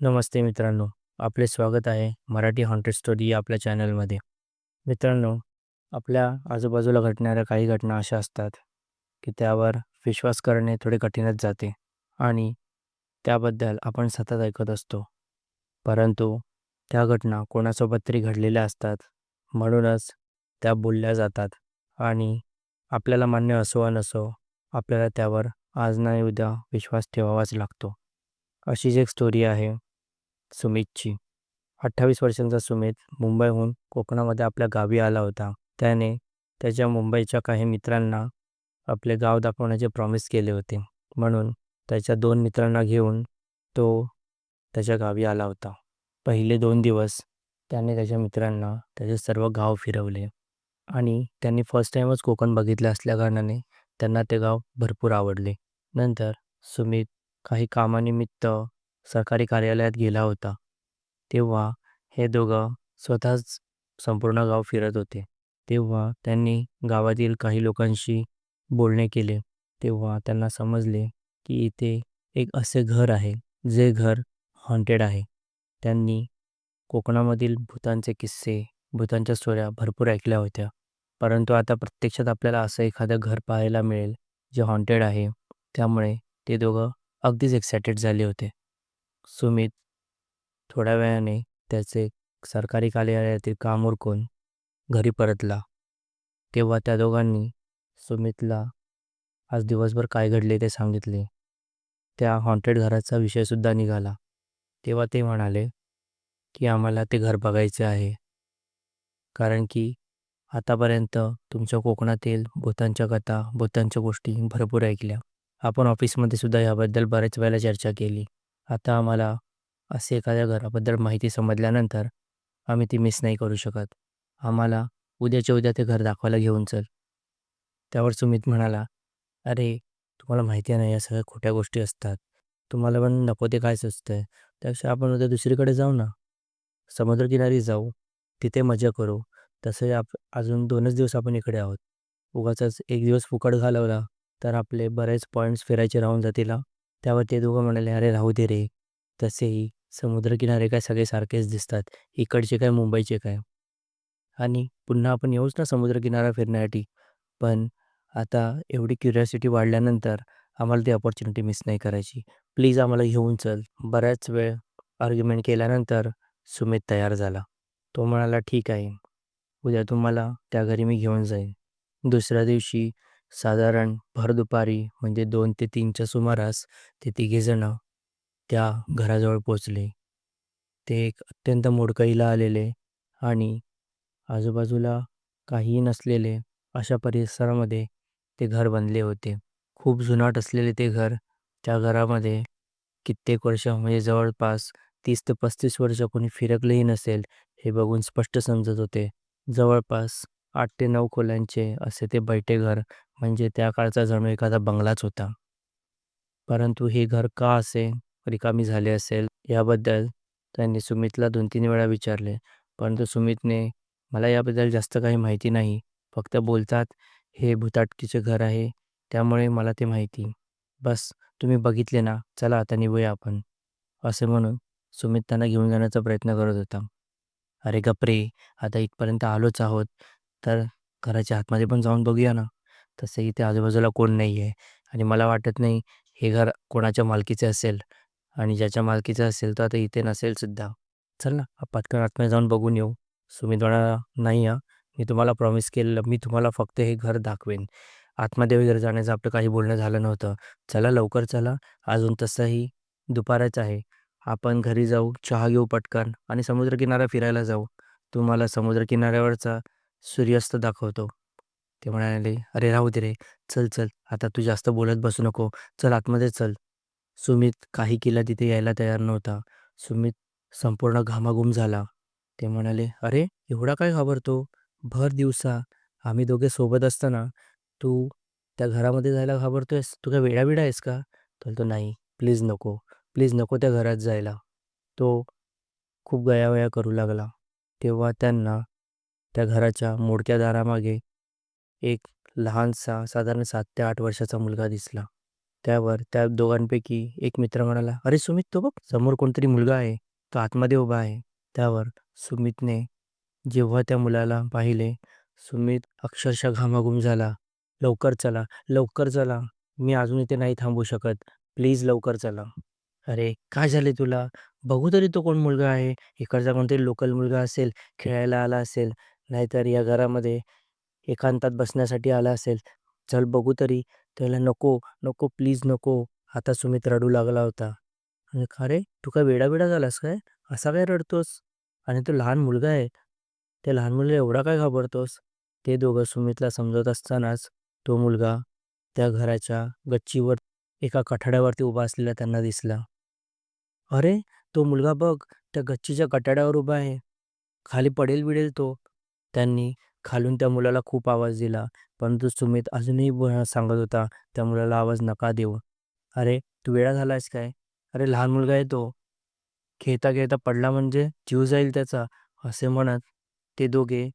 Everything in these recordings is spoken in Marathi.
नमस्ते मित्रांनो, आपले स्वागत आहे मराठी हॉन्टेड स्टोरी या आपल्या चॅनलमध्ये. मित्रांनो, आपल्या आजूबाजूला घडणाऱ्या काही घटना अशा असतात, की त्यावर विश्वास करणे थोडे कठीणच जाते आणि त्याबद्दल आपण सतत ऐकत असतो. परंतु त्या घटना कोणासोबत तरी घडलेल्या असतात, म्हणूनच त्या बोलल्या जातात आणि आपल्याला मान्य असो वा नसो, आपल्याला त्यावर आज नाही उद्या विश्वास ठेवावाच लागतो. अशीच एक स्टोरी आहे सुमितची. अठ्ठावीस वर्षांचा सुमित मुंबईहून कोकणामध्ये आपल्या गावी आला होता. त्याने त्याच्या मुंबईच्या काही मित्रांना आपले गाव दाखवण्याचे प्रॉमिस केले होते. म्हणून त्याच्या दोन मित्रांना घेऊन तो त्याच्या गावी आला होता. पहिले दोन दिवस त्याने त्याच्या मित्रांना त्याचे सर्व गाव फिरवले आणि त्यांनी फर्स्ट टाईमच कोकण बघितले असल्याकारणाने त्यांना ते गाव भरपूर आवडले. नंतर सुमित काही कामानिमित्त सरकारी कार्यालयात गेला होता. तेव्हा हे दोघं स्वतःच संपूर्ण गाव फिरत होते. तेव्हा त्यांनी गावातील काही लोकांशी बोलणे केले. तेव्हा त्यांना समजले की इथे एक असे घर आहे, जे घर हॉन्टेड आहे. त्यांनी कोकणामधील भूतांचे किस्से, भूतांच्या स्टोऱ्या भरपूर ऐकल्या होत्या. परंतु आता प्रत्यक्षात आपल्याला असं एखादं घर पाहायला मिळेल, जे हॉन्टेड आहे. त्यामुळे ते दोघं अगदीच एक्सायटेड झाले होते. सुमित थोड्या वेळाने त्याचे सरकारी कार्यालयातील काम उरकून घरी परतला. तेव्हा त्या दोघांनी सुमितला आज दिवसभर काय घडले ते सांगितले. त्या हॉन्टेड घराचा विषयसुद्धा निघाला. तेव्हा ते म्हणाले की आम्हाला ते घर बघायचे आहे. कारण की आतापर्यंत तुमच्या कोकणातील भूतांच्या कथा, भूतांच्या गोष्टी भरपूर ऐकल्या. आपण ऑफिसमध्ये सुद्धा याबद्दल बरेच वेळेला चर्चा केली. आता आम्हाला असे एखाद्या घराबद्दल माहिती समजल्यानंतर आम्ही ती मिस नाही करू शकत. आम्हाला उद्याच्या उद्या ते घर दाखवायला घेऊन चल. त्यावर सुमित म्हणाला, अरे तुम्हाला माहिती आहे ना, या सगळ्या खोट्या गोष्टी असतात. तुम्हाला पण नको ते काय सुचतंय. त्यापेक्षा आपण उद्या दुसरीकडे जाऊ ना. समुद्रकिनारी जाऊ, तिथे मजा करू. तसे आप अजून दोनच दिवस आपण इकडे आहोत. उगाचच एक दिवस फुकट घालवला तर आपले बरेच पॉईंट्स फिरायचे राहून जातील त्यावर ते दोघं म्हणाले, अरे राहू दे रे. तसेही समुद्रकिनारे काय सगळे सारखेच दिसतात. इकडचे काय मुंबईचे काय. आणि पुन्हा आपण येऊच ना समुद्रकिनारा फिरण्यासाठी. पण आता एवढी क्युरिओसिटी वाढल्यानंतर आम्हाला ती अपॉर्च्युनिटी मिस नाही करायची. प्लीज आम्हाला घेऊन चल. बऱ्याच वेळ आर्ग्युमेंट केल्यानंतर सुमित तयार झाला. तो म्हणाला, ठीक आहे. उद्या तुम्हाला त्या घरी मी घेऊन जाईन. दुसऱ्या दिवशी साधारण भर दुपारी म्हणजे दोन ते तीनच्या सुमारास ते तिघेजण त्या घराजवळ पोचले. ते एक अत्यंत मोडकळीला आलेले आणि आजूबाजूला काहीही नसलेले अशा परिसरामध्ये ते घर बनले होते. खूप जुनाट असलेले ते घर. त्या घरामध्ये कित्येक वर्ष म्हणजे जवळपास तीस ते पस्तीस वर्ष कोणी फिरकलेही नसेल हे बघून स्पष्ट समजत होते. जवळपास आठ ते नऊ खोल्यांचे असे ते बैठे घर म्हणजे त्या काळचा जणू एखादा बंगलाच होता. परंतु हे घर का असे रिकामी झाले असेल याबद्दल त्यांनी सुमितला दोन तीन वेळा विचारले. परंतु सुमितने मला याबद्दल जास्त काही माहिती नाही. फक्त बोलतात हे भुताटकीचे घर आहे. त्यामुळे मला ते माहिती. बस तुम्ही बघितले ना, चला आता निघूया आपण. असे म्हणून सुमित त्यांना घेऊन जाण्याचा प्रयत्न करत होता. अरे गप रे, आता इथपर्यंत आलोच आहोत, तर घराच्या आतमध्ये पण जाऊन बघूया ना. तसे इथे आजूबाजूला कोण नाही आहे आणि मला वाटत नाही हे घर कोणाच्या मालकीचे असेल आणि ज्याच्या मालकीचं असेल तर आता इथे नसेल सुद्धा. चल ना, पटकन आतमध्ये जाऊन बघून येऊ. सुमित म्हणा नाही हां, मी तुम्हाला प्रॉमिस केलेलं, मी तुम्हाला फक्त हे घर दाखवेन. आतमध्ये वगैरे जाण्याचं आपलं काही बोलणं झालं नव्हतं. चला लवकर चला. अजून तसंही दुपारच आहे. आपण घरी जाऊ, चहा घेऊ पटकन आणि समुद्रकिनारा फिरायला जाऊ. तुम्हाला समुद्रकिनाऱ्यावरचा सूर्यास्त दाखवतो. ते म्हणाले, अरे राहू दे रे. चल चल, आता तू जास्त बोलत बसू नको. चल आतमध्ये चल. सुमित काही केला तिथे यायला तयार नव्हता. सुमित संपूर्ण घामाघूम झाला. ते म्हणाले, अरे एवढा काय घाबरतो? भर दिवसा आम्ही दोघे सोबत असताना तू त्या घरामध्ये जायला घाबरतोयस? तू काय वेडाबिडा आहेस का? तो बोलतो, नाही प्लीज नको. प्लीज नको त्या घरात जायला. तो खूप गयावया करू लागला. तेव्हा त्यांना त्या घराच्या मोडक्या दारामागे एक लहानसा साधारण सात ते आठ वर्षाचा मुलगा दिसला. त्यावर त्या दोघांपैकी एक मित्र म्हणाला, "अरे सुमित तो बघ, समोर कोणतरी मुलगा आहे. तो आतमध्ये उभा आहे." त्यावर सुमितने जेव्हा त्या मुलाला पाहिले, सुमित अक्षरशः घामाघूम झाला. "लवकर चला, लवकर चला. मी अजून इथे नाही थांबू शकत. प्लीज लवकर चला." "अरे काय झाले तुला? बघू तरी तो कोण मुलगा आहे. इकडचा कोणतरी लोकल मुलगा असेल, खेळायला आला असेल, नाहीतर या घरामध्ये एकांतात बसण्यासाठी आला असेल. चल बघू तरी." त्याला "नको, नको, प्लीज नको." आता सुमित रडू लागला होता. आणि "अरे तू काय वेडावेडा झालास काय? असा काय रडतोस? आणि तो लहान मुलगा आहे. त्या लहान मुलीला एवढा काय घाबरतोस?" ते दोघं सुमितला समजत असतानाच तो मुलगा त्या घराच्या गच्चीवर एका कठाड्यावरती उभा असलेला त्यांना दिसला. "अरे तो मुलगा बघ, त्या गच्चीच्या कठाड्यावर उभा आहे. खाली पडेल-बिडेल तो." त्यांनी खालून त्या मुलाला खूप आवाज दिला, परंतु सुमित अजूनही सांगत होता, "त्या मुलाला आवाज नका देऊ." "अरे तू वेळा झालायस काय? अरे लहान मुलगा आहे तो. खेळता-खेळता पडला म्हणजे जीव जाईल त्याचा." असे म्हणत ते दोघे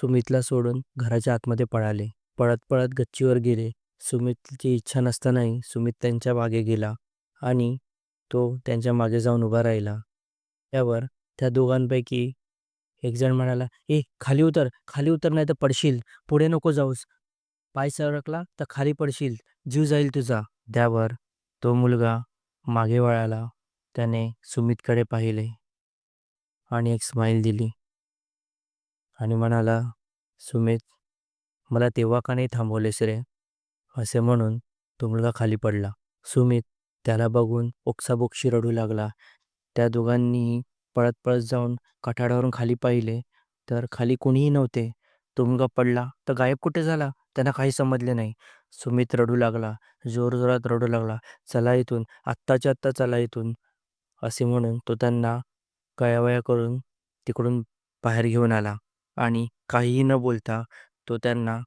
सुमितला सोडून घराच्या आतमध्ये पळाले. पळत-पळत गच्चीवर गेले. सुमितची इच्छा नसतानाही सुमित त्यांच्या मागे गेला आणि तो त्यांच्या मागे जाऊन उभा राहिला. त्यावर त्या दोघांपैकी एक जण म्हणाला, "ए खाली उतर, खाली उतर नाही तर पडशील. पुढे नको जाऊस. पाय सरकला तर खाली पडशील. जीव जाईल तुझा." त्यावर तो मुलगा मागे वळाला. त्याने सुमितकडे पाहिले आणि एक स्माईल दिली आणि म्हणाला, "सुमित, मला तेव्हा का नाही थांबवलेस रे?" असे म्हणून तो मुलगा खाली पडला. सुमित त्याला बघून ओक्साबोक्शी रडू लागला. त्या दोघांनीही पळत-पळत जाऊन कठाड्यावरून खाली पाहिले, तर खाली कुणीही नव्हते. तो मुलगा पडला तर गायब कुठे झाला, त्यांना काही समजले नाही. सुमित रडू लागला, जोरजोरात रडू लागला. "चला इथून, आत्ताच्या आत्ता चला इथून." असे म्हणून तो त्यांना कयावया करून तिकडून बाहेर घेऊन आला आणि काहीही न बोलता तो त्यांना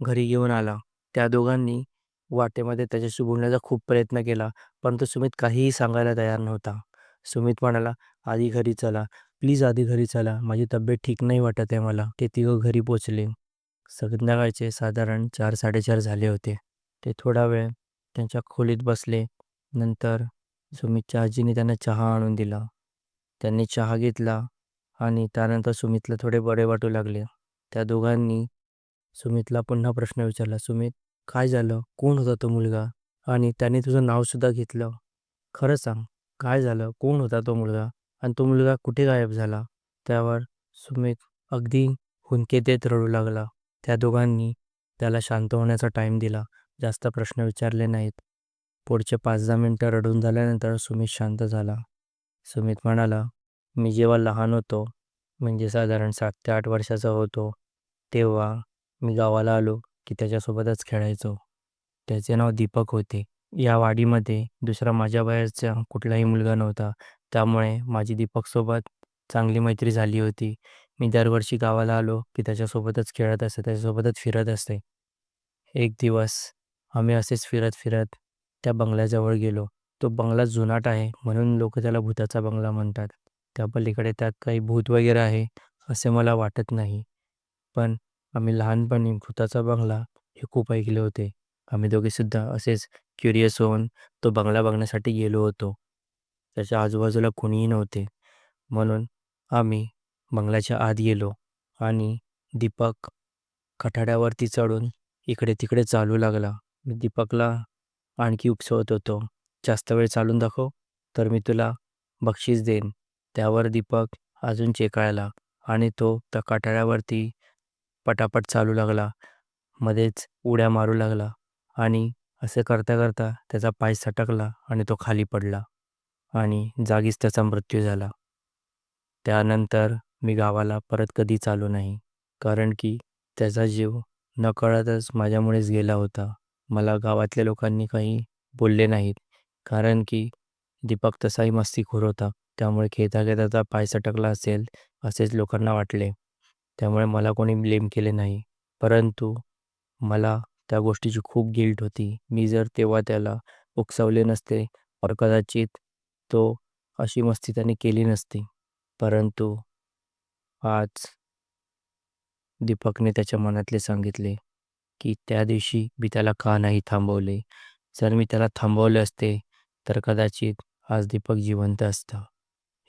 घरी घेऊन आला. त्या दोघांनी वाटेमध्ये त्याच्याशी बोलण्याचा खूप प्रयत्न केला, परंतु सुमित काहीही सांगायला तयार नव्हता. सुमित म्हणाला, "आधी घरी चला, प्लीज आधी घरी चला. माझी तब्येत ठीक नाही वाटत आहे मला." ते तिघं घरी पोचले. संध्याकाळचे साधारण चार साडेचार झाले होते. ते थोडा वेळ त्यांच्या खोलीत बसले. नंतर सुमितच्या आजीने त्यांना चहा आणून दिला. त्यांनी चहा घेतला आणि त्यानंतर सुमितला थोडे बरे वाटू लागले. त्या दोघांनी सुमितला पुन्हा प्रश्न विचारला, "सुमित, काय झालं? कोण होता तो मुलगा? आणि त्याने तुझं नावसुद्धा घेतलं. खरं सांग, काय झालं? कोण होता तो मुलगा? आणि तो मुलगा कुठे गायब झाला?" त्यावर सुमित अगदी हुंके देत रडू लागला. त्या दोघांनी त्याला शांत होण्याचा टाईम दिला. जास्त प्रश्न विचारले नाहीत. पुढचे पाच दहा मिनटं रडून झाल्यानंतर सुमित शांत झाला. सुमित म्हणाला, "मी जेव्हा लहान होतो, म्हणजे साधारण सात ते आठ वर्षाचा होतो, तेव्हा मी गावाला आलो की त्याच्यासोबतच खेळायचो. त्याचे नाव दीपक होते. या वाडीमध्ये दुसरा माझ्या वयाचा कुठलाही मुलगा नव्हता. त्यामुळे माझी दीपकसोबत चांगली मैत्री झाली होती. मी दरवर्षी गावाला आलो की त्याच्यासोबतच खेळत असते त्याच्यासोबतच फिरत असते. एक दिवस आम्ही असेच फिरत-फिरत त्या बंगल्याजवळ गेलो. तो बंगला जुनाट आहे म्हणून लोक त्याला भुताचा बंगला म्हणतात. त्या पलीकडे त्यात काही भूत वगैरे आहे असे मला वाटत नाही. पण आम्ही लहानपणी भुताचा बंगला हे खूप ऐकले होते. आम्ही दोघेसुद्धा असेच क्युरियस होऊन तो बंगला बघण्यासाठी गेलो होतो. त्याच्या आजूबाजूला कुणीही नव्हते. म्हणून आम्ही बंगल्याच्या आत गेलो आणि दीपक कठाड्यावरती चढून इकडे-तिकडे चालू लागला. मी दीपकला आणखी उकसवत होतो, "जास्त वेळ चालून दाखव, तर मी तुला बक्षीस देईन." त्यावर दीपक अजून चेकाळला आणि तो त्या कठाड्यावरती पटापट चालू लागला. मध्येच उड्या मारू लागला आणि असे करता-करता त्याचा पाय सटकला आणि तो खाली पडला आणि जागीच त्याचा मृत्यू झाला. त्यानंतर मी गावाला परत कधीच आलो नाही. कारण की त्याचा जीव नकळतच माझ्यामुळेच गेला होता. मला गावातल्या लोकांनी काही बोलले नाहीत. कारण की दीपक तसाही मस्तीखोर होता. त्यामुळे खेळता-खेळता त्याचा पाय सटकला असेल असेच लोकांना वाटले. त्यामुळे मला कोणी ब्लेम केले नाही. परंतु मला त्या गोष्टीची खूप गिल्ट होती. मी जर तेव्हा त्याला उकसवले नसते तर कदाचित तो अशी मस्ती त्याने केली नसती. परंतु आज दीपकने त्याच्या मनातले सांगितले की त्या दिवशी मी त्याला का नाही थांबवले. जर मी त्याला थांबवले असते तर कदाचित आज दीपक जिवंत असता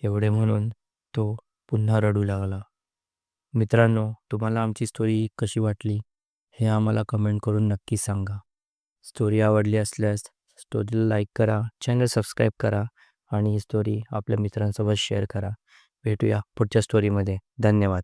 एवढे म्हणून तो पुन्हा रडू लागला मित्रांनो तुम्हाला आमची स्टोरी कशी वाटली हे आम्हाला कमेंट करून नक्की सांगा स्टोरी आवडली असल्यास स्टोरीला लाईक करा चॅनल सबस्क्राईब करा आणि ही स्टोरी आपल्या मित्रांसोबत शेअर करा. भेटूया पुढच्या स्टोरीमध्ये धन्यवाद.